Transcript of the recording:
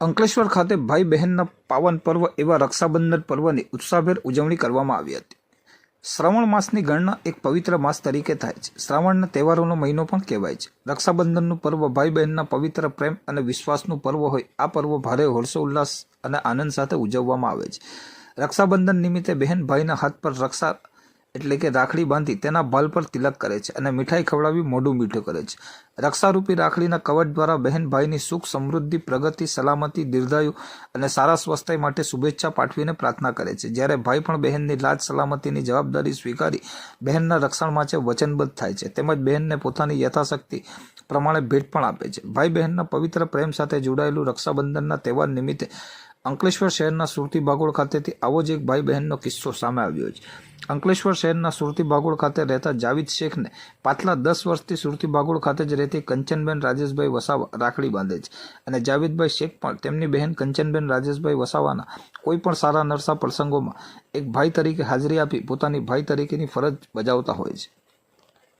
અંકલેશ્વર ખાતે ભાઈ બહેનના પાવન પર્વ એવા રક્ષાબંધન પર્વની ઉત્સાહભેર ઉજવણી કરવામાં આવી હતી. શ્રાવણ માસની ગણના એક પવિત્ર માસ તરીકે થાય છે. શ્રાવણના તહેવારોનો મહિનો પણ કહેવાય છે. રક્ષાબંધનનું પર્વ ભાઈ બહેનના પવિત્ર પ્રેમ અને વિશ્વાસનું પર્વ હોય, આ પર્વ ભારે હર્ષોલ્લાસ અને આનંદ સાથે ઉજવવામાં આવે છે. રક્ષાબંધન નિમિત્તે બહેન ભાઈના હાથ પર રક્ષા એટલે કે રાખડી બાંધી તેના ભાલ પર તિલક કરે છે અને મીઠાઈ ખવડાવી મોઢું મીઠું કરે છે. રક્ષારૂપી રાખડીના કવચ દ્વારા બહેન ભાઈની સુખ, સમૃદ્ધિ, પ્રગતિ, સલામતી, દીર્ઘાયુ અને સારા સ્વાસ્થ્ય માટે શુભેચ્છા પાઠવીને પ્રાર્થના કરે છે. જ્યારે ભાઈ પણ બહેનની લાજ, સલામતીની જવાબદારી સ્વીકારી બહેનના રક્ષણ માટે વચનબદ્ધ થાય છે. તેમજ બહેનને પોતાની યથાશક્તિ પ્રમાણે ભેટ પણ આપે છે. ભાઈ બહેનના પવિત્ર પ્રેમ સાથે જોડાયેલું રક્ષાબંધનના તહેવાર નિમિત્તે અંકલેશ્વર શહેરના સુરતી ભાગોળ ખાતેથી આવો જ એક ભાઈ બહેનનો કિસ્સો સામે આવ્યો છે. અંકલેશ્વર શહેરના સુરતી ભાગોળ ખાતે રહેતા જાવિદ શેખને પાછલા દસ વર્ષથી સુરતી ભાગોળ ખાતે જ રહેતી કંચનબેન રાજેશભાઈ વસાવા રાખડી બાંધે છે. અને જાવિદભાઈ શેખ પણ તેમની બહેન કંચનબેન રાજેશભાઈ વસાવાના કોઈ પણ સારા નરસા પ્રસંગોમાં એક ભાઈ તરીકે હાજરી આપી પોતાની ભાઈ તરીકેની ફરજ બજાવતા હોય છે.